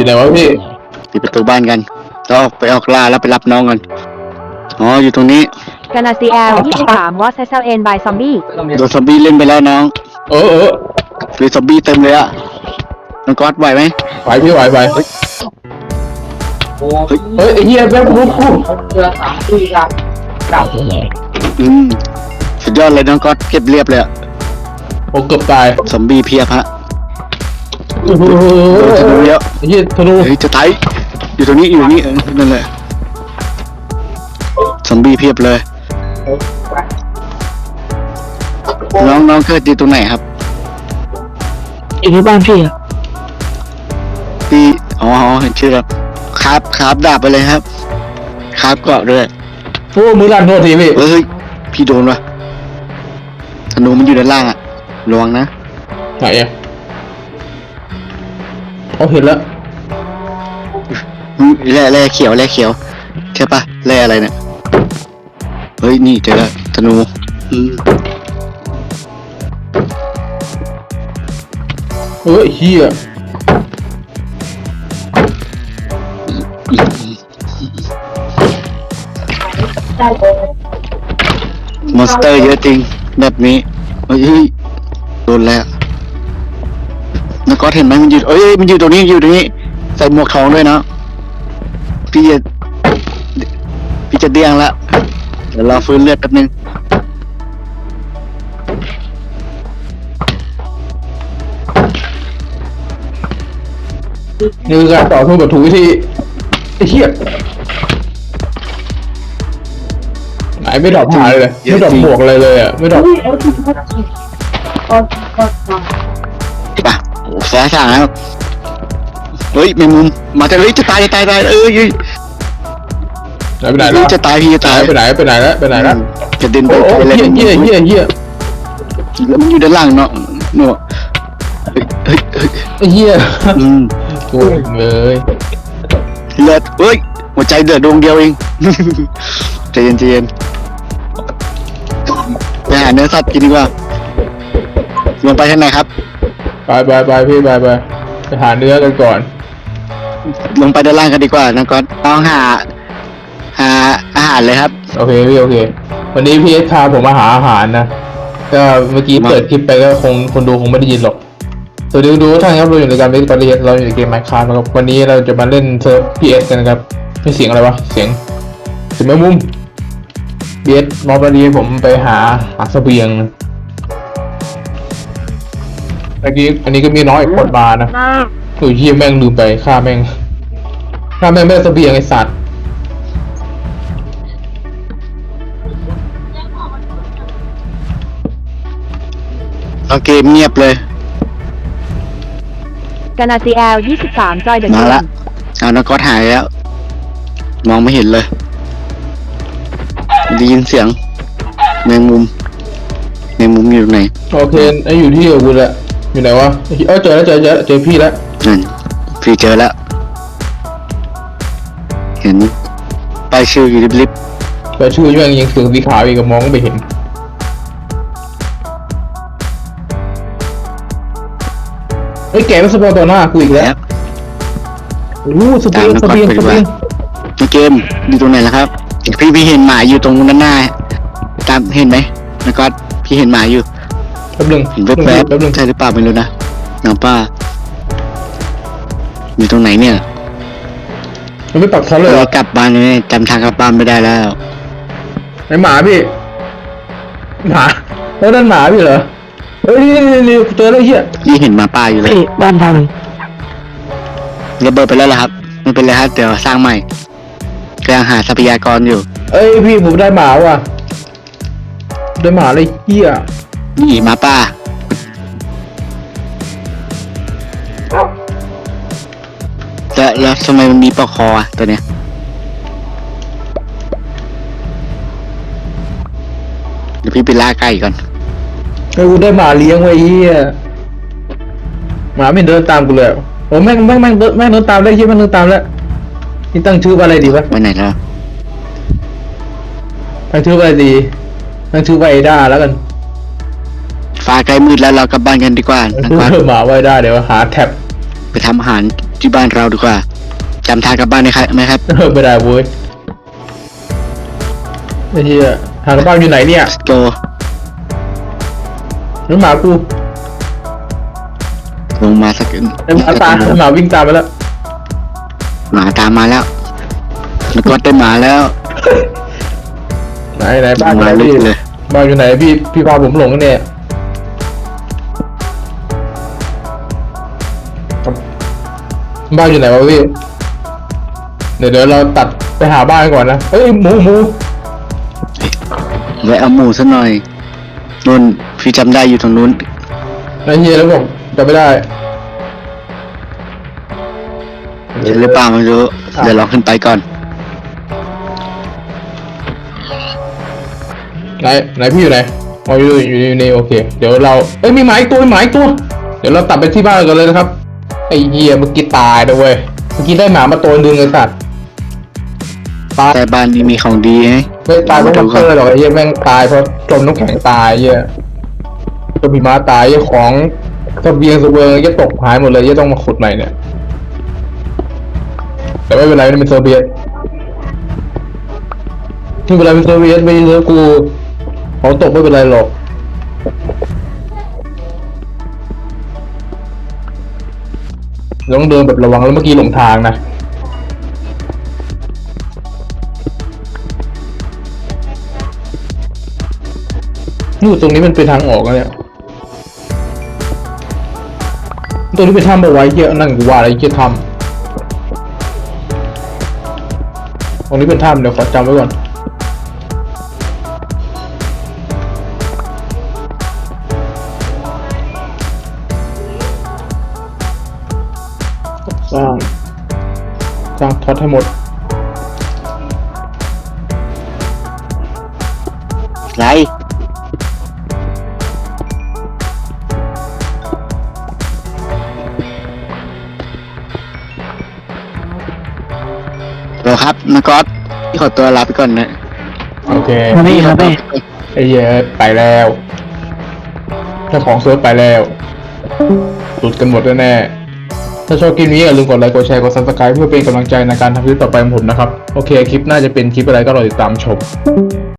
อยู่ไหนวะพี่ปิดประตูบ้านกันแล้วออกไปออกล่าแล้วไปรับน้องกันอ๋ออยู่ตรงนี้กานาซีแอล23 was SLN by zombie โดนซอมบี้เล่นไปแล้วน้องเออเออหรือซอมบี้เต็มเลยอะน้องก๊อตไหวไหมไหวพี่ไหวไหวเฮ้ยเฮ้ยไอ้เหี้ยแม่งรู้กูอืมสุดยอดเลยน้องก๊อตเก็บเรียบเลยอะโอ้เกือบตายซอมบี้เพียบฮะโอ้โหโดนธนูเยอะไอ้เหี้ยธนูเฮ้ยจะตายอยู่ตรงนี้อยู่ตรงนี้เออนั่นแหละซอมบี้เพียบเลย น้องน้องเกิดอยู่ตรงไหนครับอยู่ที่บ้านพี่อะพี่อ๋อเห็นชื่อแล้วครับครับดาบไปเลยครับ ครับเกาะด้วยโอ้มือลั่นโทษทีพี่เฮ้ยพี่โดนวะธนูมันอยู่ด้านล่างอะระวังนะไหนอะ เขาเห็นแล้วอืมแร่แร่เขียวแร่เขียวใช่ปะแร่อะไรเนี่ยเฮ้ยนี่เจอแล้วธนูอืมเฮ้ยเหี้ยมอนสเตอร์เยอะจริงแบบนี้เฮ้ยเฮ้ยโดนแล้วนักก็ เห็นไหมมันอยู่เอ้ยมันอยู่ตรงนี้อยู่ตรงนี้ ใส่หมวกทองด้วยเนาะพี่จะพี่จะเดี้ยงละเดี๋ยวรอฟื้นเลือดแป๊บนึงนี่คือการต่อสู้แบบถูกวิธีไอ้เหี้ยไหนไม่ดรอปหายเลยเยอะไม่ดรอปจริงบวกอะไรเลยอะ ไม่ดรอปป่ะโอ้ แซ่สางแล้วเฮ้ยแมงมุมมาแต่เฮ้ยจะตายจะตายตายเอ้ยเอ้ยไหนไปไหนเฮ้แล้ยวจะตายพี่จะตายไปไหนไปไหนแล้วไปไหนแล้วจะเดินไปโอ้โหไปอะไรเหี้ยเหี้ยเหี้ยเหี้ยแล้วมันอยู่ด้านล่างเนาะเนาะเฮ้ยเฮ้ยเฮ้ยไอ้เหี้ยอืมโอ้ยเลยเลือดเฮ้ยหัวใจเดือดดวงเดียวเอง ใจเย็นใจเย็นไปหาเนื้อสัตว์กินดีกว่าลงไปทางไหนครับ ไปไปไปพี่ไปไปไปหาเนื้อกันก่อน ลงไปด้านล่างกันดีกว่านะก๊อตต้องหา หาอาหารเลยครับ โอเคพี่โอเค วันนี้พี่เอสพาผมมาหาอาหารนะก็เมื่อกี้มาเปิดคลิปไปก็คงคนดูคงไม่ได้ยินหรอกสวัสดีคุณดูทุกท่านครับเราอยู่ในการเล่นตอนนี้เราอยู่ในเกมไมค์คาร์นะครับวันนี้เราจะมาเล่นเซิร์ฟพีเอสกันนะครับไม่เสียงอะไรวะเสียงเสียงแมงมุมพีเอสมอบวันนี้ผมไปหาหาเสบียง นะเมื่อกี้อันนี้ก็มีน้อยกดมานะโอ้ยเฮียแม่งลืมไปฆ่าแม่งฆ่าแม่งไม่ได้เสบียงไอสัตว์เอาเกมเงียบเลย กานาซีแอล23 joy the มาละ game เอานักก๊อตหายแล้ว มองไม่เห็นเลยได้ยินเสียง แมงมุม แมงมุมอยู่ตรงไหน โอเคไออยู่ที่กับกูแหละ อยู่ไหนวะเออเจอแล้วเจอเจอเจอพี่แล้วนั่นพี่เจอแล้ว เห็นป้ายชื่ออยู่ริบแต่ชื่อแม่งยังเสือกสีขาวอีกก็มองไม่เห็นไอ้ยแกมันสปอนต่อหน้ากูอีกๆแล้วแล้วโอ้โหสเปียงสเปียงสเปียงในเกมอยู่ตรงไหนล่ะครับ พี่พี่เห็นหมาอยู่ตรงด้านหน้า ตามเห็นไหมนักก๊อตพี่เห็นหมาอยู่แป๊บนึงเห็นแป๊บนึงแวบแป๊บนึงๆใช่หรือเปล่าไม่รู้นะน้องป้า อยู่ตรงไหนเนี่ยมันไม่ปักเขาเลยเหรเราอกลับบ้านเลยจำทางกลับบ้านไม่ได้แล้วไอหมาพี่หมาแล้วนั่นหมาพี่เหรอเฮ้ยนี่นี่นี่เจอแล้วไอ้เหี้ยพี่เห็นหมาป้าอยู่เลยพี่บ้านพังระเบิดไปแล้วล่ะครับไม่เป็นไรครับเดี๋ยวสร้างใหม่กำลังหาทรัพยากรอยู่ เอ้ยพี่ผมได้หมาว่ะได้หมาเลยเหี้ย นี่หมาป้าแล้วแล้วทำไมมันมีปลอกคออะตัวเนี้ยเดี๋ยวพี่ไปล่าไก่ก่อนเฮ้ยกูได้หมาเลี้ยงไว้เหี้ยหมาไม่เดินตามกูเลยโอ้แม่งแม่งแม่งเดินแม่งเดินตามแล้วเหี้ยแม่งเดินตามแล้วนี่ตั้งชื่อว่าอะไรดีวะไว้ไหนแล้วตั้งชื่อว่าอะไรดีตั้งชื่อว่าไอด้าแล้วกัน ฟ้าใกล้มืดแล้วเรากลับบ้านกันดีกว่านะครับหมาไว้ได้เดี๋ยวหาแท็บไปทำอาหารที่บ้านเราดีกว่าจำทางกลับบ้านไหมครับไหมครับเออไม่ได้เว้ยไอ้เหี้ยทางบ้านอยู่ไหนเนี่ย Let's go น้องหมากูลงมาสักไอ้หมาตามหมาวิ่งตามไปแล้ว หมาตามมาแล้วแล้วก็ได้หมาแล้ว ไหนไหนบ้านอยู่มาไหนลึพี่กเลยบ้านอยู่ไหนพี่พี่พาผมหลงเนี่ย บ้านอยู่ไหนวะพี่ เดี๋ยวเดี๋ยวเราตัดไปหาบ้านก่อนนะ เอ้ยหมูหมูไว้เอาหมูซะหน่อยนู่นพี่จำได้อยู่ตรงนู้นไอ้เฮียแล้วบอกจะไม่ได้ เห็นหรือเปล่าไม่รู้ เดี๋ยวลองขึ้นไปก่อน ไหนไหนพี่อยู่ไหนอ๋ออยู่อยู่อยู่นี่โอเค เดี๋ยวเรา เอ้ยมีหมาอีกตัวมีหมาอีกตัว เดี๋ยวเราตัดไปที่บ้านกันเลยนะครับ ไอ้เหี้ยเมื่อกี้ตายนะเว้ยเมื่อกี้ได้หมามาตัวหนึ่งไอ้สัตว์ตายแต่บ้านนี้มีของดีไงไม่ตายเพราะมันเตอร์หรอกไอ้เหี้ยแม่งตายเพราะจมน้ำแข็งตายไอ้เหี้ยตัวผีม้าตายไอ้ของเสเบียงเสเบิงไอ้เหี้ยตกหายหมดเลยไอ้เหี้ยต้องมาขุดใหม่เนี่ย แต่ไม่เป็นไรมันเป็นโซเวียตไม่เป็นไรเป็นโซเวียตไม่ใช่เนื้อกูของตกไม่เป็นไรหรอก ต้องเดินแบบระวังแล้วเมื่อกี้หลงทางนะนู่นตรงนี้มันเป็นทางออกแล้วเนี่ยตรงนี้เป็นถ้ำเอาไว้เยอะนั่นกูว่าอะไรเยอะถ้ำตรงนี้เป็นถ้ำเดี๋ยวขอจำไว้ก่อน สร้าง สร้างท็อตให้หมด ไรเดี๋ยวครับนากอตพี่ขอตัวลาไปก่อนนะโอเค มาพี่ครับพี่ไอ้เหี้ยไปแล้วเจ้าของเซิร์ฟไปแล้วหลุดกันหมดแน่ๆ ถ้าชอบคลิปนี้อย่าลืมกดไลค์กดแชร์กด subscribe เพื่อเป็นกำลังใจในการทำคลิปต่อไปของผมนะครับ โอเคคลิปหน่าจะเป็นคลิปอะไรก็รอติดตามชม